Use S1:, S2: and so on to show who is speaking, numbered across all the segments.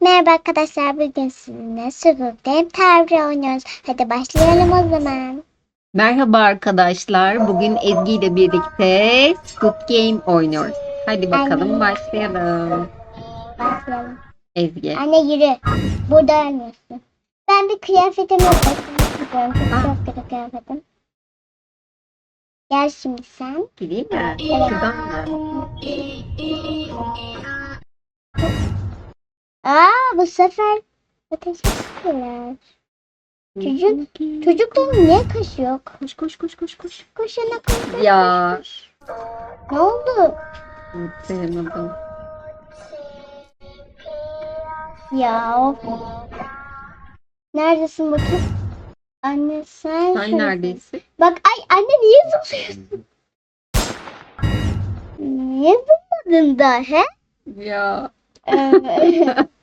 S1: Merhaba arkadaşlar bugün sizinle Game Tower oynuyoruz. Hadi başlayalım o zaman.
S2: Merhaba arkadaşlar. Bugün Ezgi ile birlikte Squid Game oynuyoruz. Hadi bakalım
S1: Anne.
S2: başlayalım.
S1: Başlayalım.
S2: Ezgi.
S1: Anne yürü. Burada ölmüyorsun. Ben bir kıyafetimi istiyorum. Çok kötü kıyafetim. Gel şimdi sen.
S2: Gireyim mi?
S1: Evet.
S2: Şuradan mı?
S1: Aa bu sefer ateş ettiler. Çocuk, çocukların niye kaşı yok?
S2: Koş koş koş koş koş.
S1: Koşana koş.
S2: Ya.
S1: Ne oldu?
S2: Sayamadım.
S1: Ya of. Neredesin bakayım? Anne sen
S2: Sen neredesin?
S1: Bak ay anne niye zıplıyorsun? niye zıpladın da he?
S2: Ya.
S1: Ee,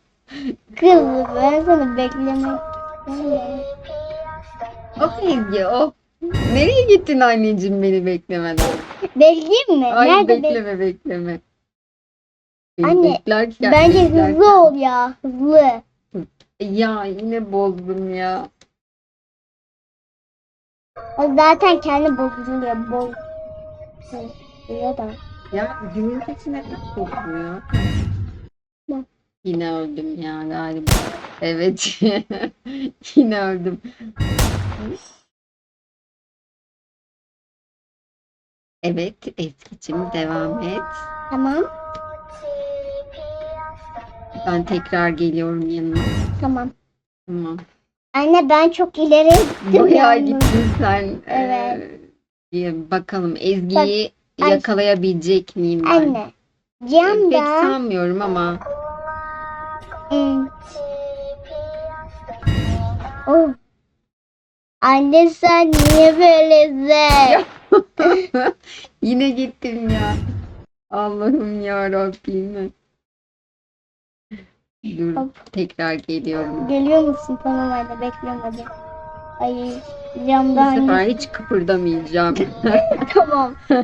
S1: Kız ben sana beklemek.
S2: Of Ezgi of. Nereye gittin anneciğim beni beklemeden?
S1: Bekleyeyim mi?
S2: Ay
S1: Nerede bek-
S2: bekleme bekleme. Beni
S1: Anne,
S2: beklerken,
S1: Bence
S2: beklerken-
S1: hızlı ol ya hızlı.
S2: Ya yine bozdum ya.
S1: O zaten kendi bozuluyor. Boz. Bozuluyor da.
S2: Ya günün sesine ya.
S1: Ne?
S2: Yine öldüm ya galiba. Evet. Yine öldüm. Evet, Ezgi'cim devam et.
S1: Tamam.
S2: Ben tekrar geliyorum yanına.
S1: Tamam.
S2: Tamam.
S1: Anne ben çok ileri gittim.
S2: Bayağı
S1: yalnız.
S2: gittin sen.
S1: Evet.
S2: Ee, bakalım Ezgi'yi
S1: Ay-
S2: yakalayabilecek miyim ben?
S1: Anne.
S2: Pek
S1: Camda.
S2: sanmıyorum ama.
S1: Oh. Anne sen niye böylesin?
S2: Yine gittim ya. Allah'ım ya Rabbim. Dur
S1: Hop.
S2: tekrar geliyorum.
S1: Geliyor musun? Hadi bekliyorum hadi. Ay
S2: Bu
S1: camda anne.
S2: sefer hiç kıpırdamayacağım.
S1: Tamam.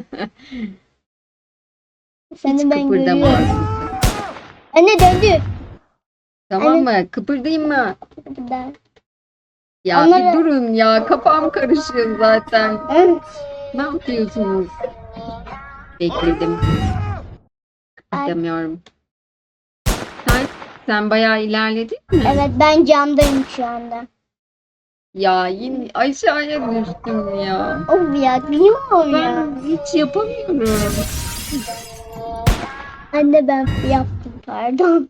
S1: Seni
S2: hiç
S1: ben görüyorum. Anne döndü.
S2: Tamam mı? Kıpırdayım mı?
S1: Burada.
S2: Ya
S1: Onları-
S2: bir durun ya. Kafam karışıyor zaten.
S1: Hı.
S2: Ne yapıyorsunuz? Bekledim. Kıpırdamıyorum. Sen, sen bayağı ilerledin mi?
S1: Evet ben camdayım şu anda.
S2: Ya yine aşağıya düştüm ya.
S1: Of ya niye oluyor?
S2: Ben hiç yapamıyorum.
S1: Anne ben yaptım pardon.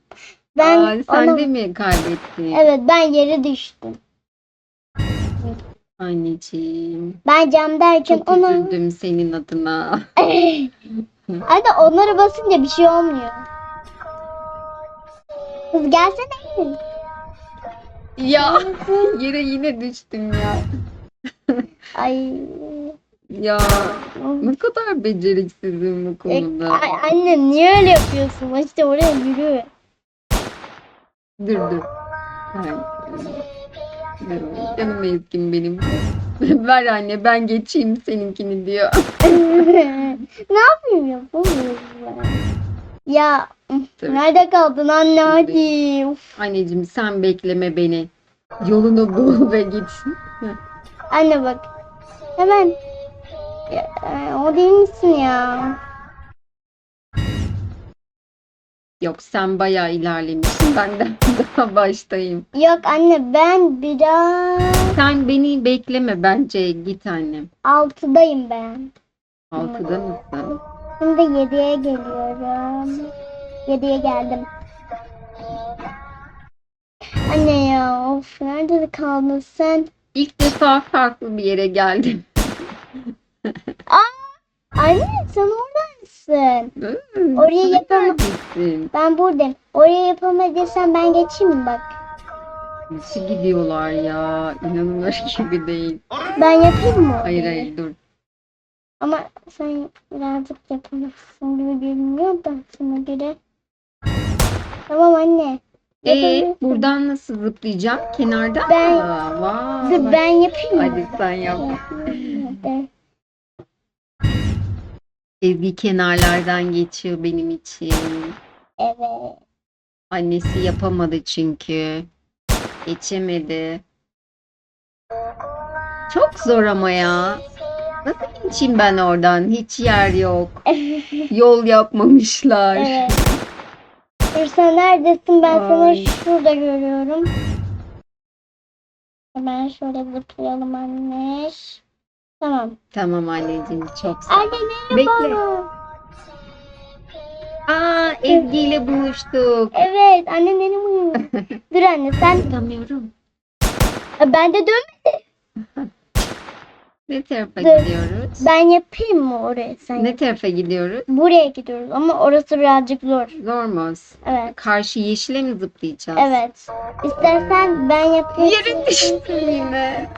S1: Ben
S2: Aa, sen
S1: ona-
S2: de mi kaybettin?
S1: Evet ben yere düştüm.
S2: Anneciğim.
S1: Ben camdayken
S2: Çok
S1: ona...
S2: üzüldüm senin adına.
S1: Anne onlara basınca bir şey olmuyor. Kız gelsene.
S2: ya yere yine düştüm ya.
S1: Ay.
S2: Ya ne kadar beceriksizim bu
S1: E,
S2: konuda.
S1: ay, anne niye öyle yapıyorsun? İşte oraya yürü.
S2: Dur dur. Ay, dur. Canım ezkim benim. Ver anne ben geçeyim seninkini diyor.
S1: ne yapayım yapamıyorum ben. Ya
S2: Dur.
S1: nerede kaldın anne hadi. Uf.
S2: Anneciğim sen bekleme beni. Yolunu bul ve git.
S1: Anne bak. Hemen. Ya, e, o değil misin ya?
S2: Yok sen bayağı ilerlemişsin. Ben de daha baştayım.
S1: Yok anne ben biraz
S2: Sen beni bekleme bence git annem.
S1: altıdayım ben.
S2: Altıda mısın?
S1: Şimdi yediye geliyorum. Yediye geldim. Anne ya of nerede kaldın sen?
S2: İlk defa farklı bir yere geldim.
S1: Anne sen orada mısın?
S2: Hmm,
S1: Oraya yapamam. Ben buradayım. Oraya yapamadıysan ben geçeyim mi bak.
S2: Nasıl gidiyorlar ya? İnanılır gibi değil.
S1: Ben yapayım mı?
S2: Hayır hayır dur.
S1: Ama sen birazcık yapamazsın gibi görünüyor da sana göre. Tamam anne.
S2: Ee, buradan nasıl zıplayacağım? Kenardan
S1: Ben-
S2: mı? Vay.
S1: Ben yapayım?
S2: Hadi sen yap. Ezgi kenarlardan geçiyor benim için.
S1: Evet.
S2: Annesi yapamadı çünkü. Geçemedi. Çok zor ama ya. Nasıl geçeyim ben oradan? Hiç yer yok. Yol yapmamışlar.
S1: evet. Sen neredesin? Ben
S2: Ay.
S1: seni şurada görüyorum. Hemen şöyle zıplayalım anne. Tamam.
S2: Tamam anneciğim çok sağ ol.
S1: Anne merhaba.
S2: Bekle. Aa Ezgi ile buluştuk.
S1: Evet anne benim uyuyor. Dur anne sen.
S2: Tutamıyorum.
S1: Ben de dön.
S2: Ne tarafa
S1: Dur.
S2: gidiyoruz?
S1: Ben yapayım mı oraya sen?
S2: Ne
S1: yap.
S2: tarafa gidiyoruz?
S1: Buraya gidiyoruz ama orası birazcık zor.
S2: Zor mu?
S1: Evet.
S2: Karşı yeşile mi zıplayacağız?
S1: Evet. İstersen ben yapayım.
S2: Yere düştüm yine.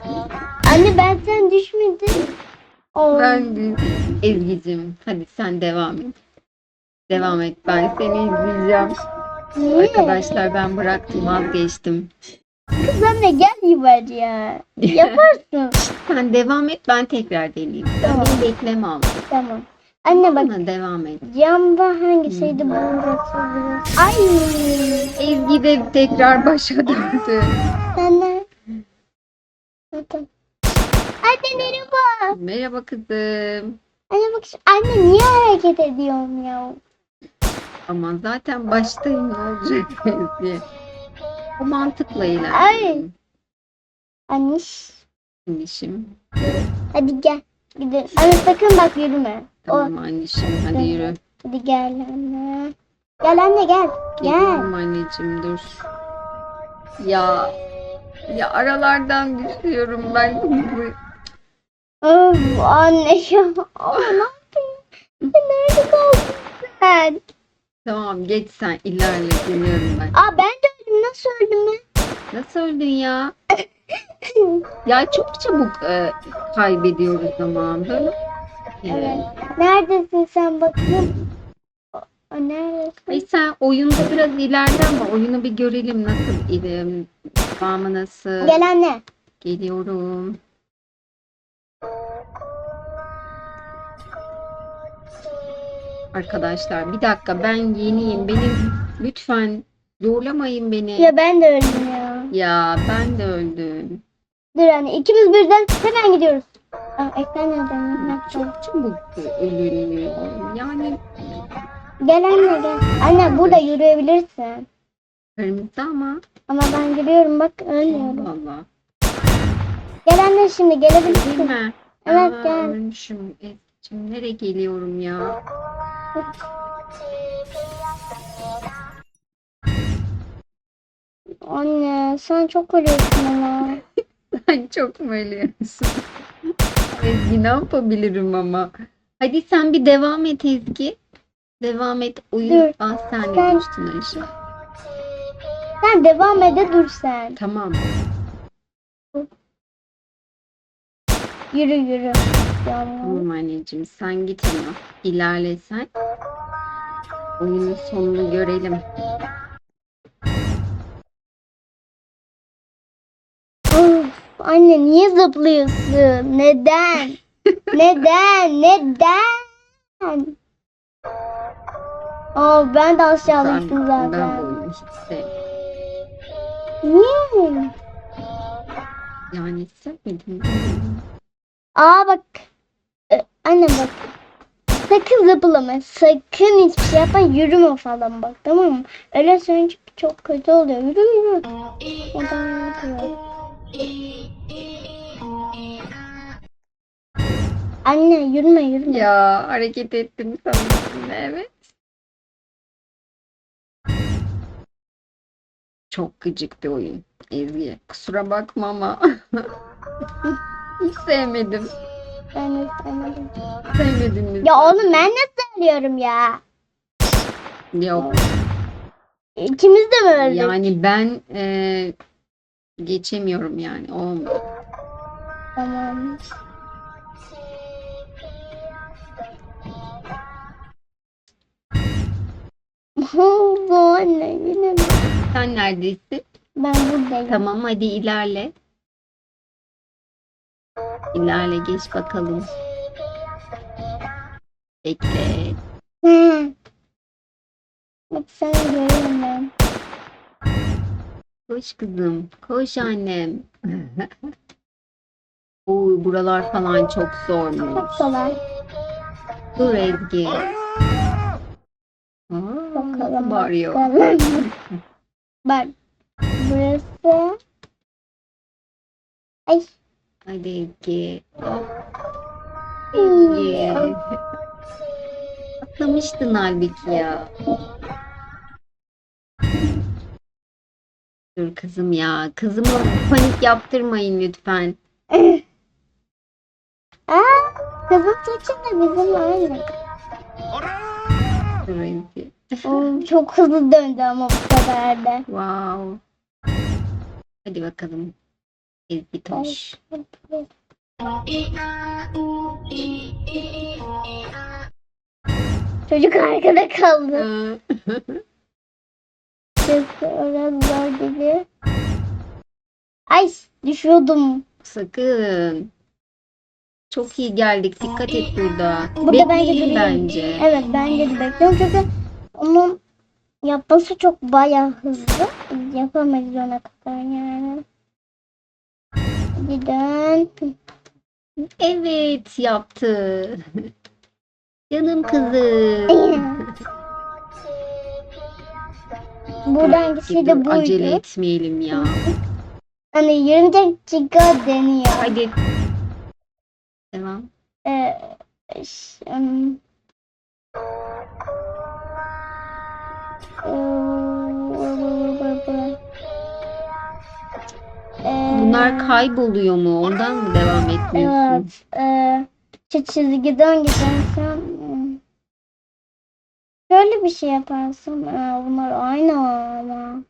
S1: Anne ben sen düşmedin. Oo.
S2: Ben Ezgi'cim hadi sen devam et. Devam et ben seni izleyeceğim.
S1: Niye?
S2: Arkadaşlar ben bıraktım vazgeçtim.
S1: Kız anne gel yuvar ya. Yaparsın.
S2: Sen devam et ben tekrar deneyeyim. Sen
S1: Tamam.
S2: beni bekleme ama.
S1: tamam. Anne bak
S2: Bana devam et.
S1: camda hangisiydi bu burası? burası? Ay.
S2: Ezgi de tekrar başa döndü.
S1: Sen ne? Tamam. Anne merhaba.
S2: Merhaba kızım.
S1: Anne bak şu- anne niye hareket ediyorum ya?
S2: Ama zaten baştayım ne olacak Ezgi? O mantıkla
S1: Ay.
S2: ilerledim.
S1: Anne
S2: Şimdi şimdi.
S1: hadi gel. Gidelim. Anne sakın bak yürüme.
S2: Tamam anneciğim hadi yürü.
S1: hadi gel anne. Gel anne gel. Gel.
S2: Geliyorum anneciğim dur. Ya ya aralardan düşüyorum ben.
S1: Of anne ya. Ama ne yapayım? Nerede kaldın sen?
S2: tamam geç sen ilerle geliyorum ben.
S1: Aa ben de öldüm. Nasıl öldüm ben?
S2: Nasıl öldün ya? Ya çok çabuk e, kaybediyoruz ama böyle.
S1: Evet. Neredesin sen bakayım? Neredesin?
S2: Ay sen oyunda biraz ilerle ama oyunu bir görelim nasıl ilerle. Devamı nasıl?
S1: Gel anne.
S2: Geliyorum. Arkadaşlar bir dakika ben yeniyim. Benim lütfen zorlamayın beni.
S1: Ya ben de öldüm ya.
S2: Ya ben de öldüm.
S1: Dur anne ikimiz birden hemen gidiyoruz. Aa, ekran nereden? Nereden?
S2: Çok çabuk ölünüyor. Yani
S1: Gel anne gel. Anne burada yürüyebilirsin.
S2: kırmızı ama.
S1: Ama ben giriyorum bak ölmüyorum.
S2: Allah Allah.
S1: Gel anne şimdi
S2: Değil
S1: gelebilirsin.
S2: mi?
S1: Evet,
S2: Aa,
S1: gel.
S2: Ölmüşüm. E, Şimdi nereye geliyorum ya?
S1: Anne sen çok ölüyorsun ama.
S2: Sen çok mu ölüyorsun? Ezgi ne yapabilirim ama? Hadi sen bir devam et Ezgi. Devam et. Oyun.
S1: Dur.
S2: Ah sen
S1: Sen-
S2: düştün aşağı.
S1: Sen devam ede dur sen.
S2: Tamam.
S1: Yürü yürü.
S2: Tamam anneciğim sen git ama. İlerle sen. Oyunun sonunu görelim.
S1: Of, anne niye zıplıyorsun? Neden? Neden? Neden? Aa, ben de aşağı
S2: Ben,
S1: düştüm
S2: ben bu
S1: zaten.
S2: oyunu hiç sevmiyorum.
S1: Niye?
S2: Yani sevmedim.
S1: Aa bak. Ee, Anne bak. Sakın zıplama. Sakın hiçbir şey yapma. Yürüme falan bak tamam mı? Öyle söyleyince çok kötü oluyor. Yürü yürü. Oradan yürü. Anne yürüme yürüme.
S2: Ya hareket ettim sanırım. Evet. Çok gıcık bir oyun Ezgi. Kusura bakma ama. Hiç sevmedim.
S1: Ben de sevmedim.
S2: Sevmedin mi?
S1: Ya oğlum ben nasıl söylüyorum ya?
S2: Yok.
S1: İkimiz de mi öldük?
S2: Yani ben e, geçemiyorum yani. Olmuyor.
S1: Tamam. Oldu anne yine mi?
S2: Sen neredesin?
S1: Ben buradayım.
S2: Tamam hadi ilerle. İlerle geç bakalım. Bekle.
S1: He. Bak seni görüyorum ben.
S2: Koş kızım. Koş annem. Oy buralar falan çok zormuş.
S1: Çok kolay.
S2: Dur Ezgi. Aa,
S1: Bakalım.
S2: bağırıyor?
S1: bakalım. Bak. Burası. Ay.
S2: Hadi Ezgi. Ezgi. Atlamıştın halbuki ya. Dur kızım ya. Kızıma panik yaptırmayın lütfen.
S1: Aa, kızın saçı da bizim aynı.
S2: Dur Ezgi.
S1: Oo, çok hızlı döndü ama bu sefer de.
S2: Wow. Hadi bakalım. Toş.
S1: Çocuk arkada kaldı. Orası zor gibi. Ay düşüyordum.
S2: Sakın. Çok iyi geldik. Dikkat et burada.
S1: Burada bence
S2: bence.
S1: Evet bence de bekliyorum çünkü onun yapması çok bayağı hızlı. Yapamayız ona kadar yani. Dön.
S2: Evet yaptı. Canım kızım.
S1: Buradan gitsi
S2: Dur,
S1: de
S2: acele
S1: buydu.
S2: etmeyelim ya.
S1: Hani 20 dakika deniyor.
S2: Hadi. Devam.
S1: Ee, ım, Ee,
S2: Bunlar kayboluyor mu? Ondan mı devam etmiyorsun?
S1: Evet. E, şu çizgiden gidersen ım, şöyle bir şey yaparsın. Aa, bunlar aynı ama.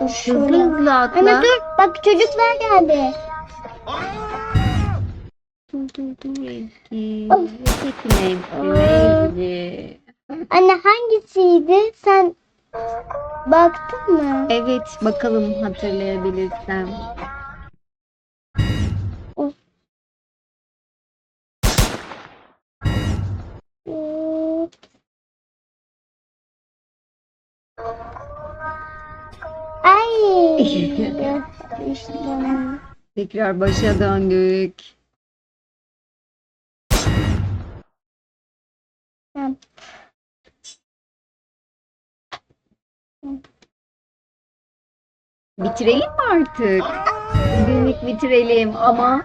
S1: Dur
S2: Hızlı
S1: şöyle.
S2: hızlı atla.
S1: Anne dur bak çocuklar geldi.
S2: Dur dur dur Ezgi.
S1: Of.
S2: Ezgi.
S1: Aa.
S2: Ezgi.
S1: Anne hangisiydi? Sen baktın mı?
S2: Evet bakalım hatırlayabilirsem.
S1: Ay.
S2: Tekrar başa döndük.
S1: Ha.
S2: Bitirelim mi artık? Bugünlük bitirelim ama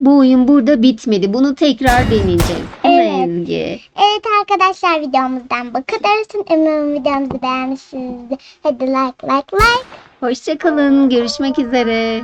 S2: bu oyun burada bitmedi. Bunu tekrar deneyeceğiz.
S1: Evet.
S2: Ezgi?
S1: Evet arkadaşlar videomuzdan bakabilirsiniz. Eminim videomuzu beğenmişsinizdir. Hadi like like like.
S2: Hoşçakalın. Görüşmek üzere.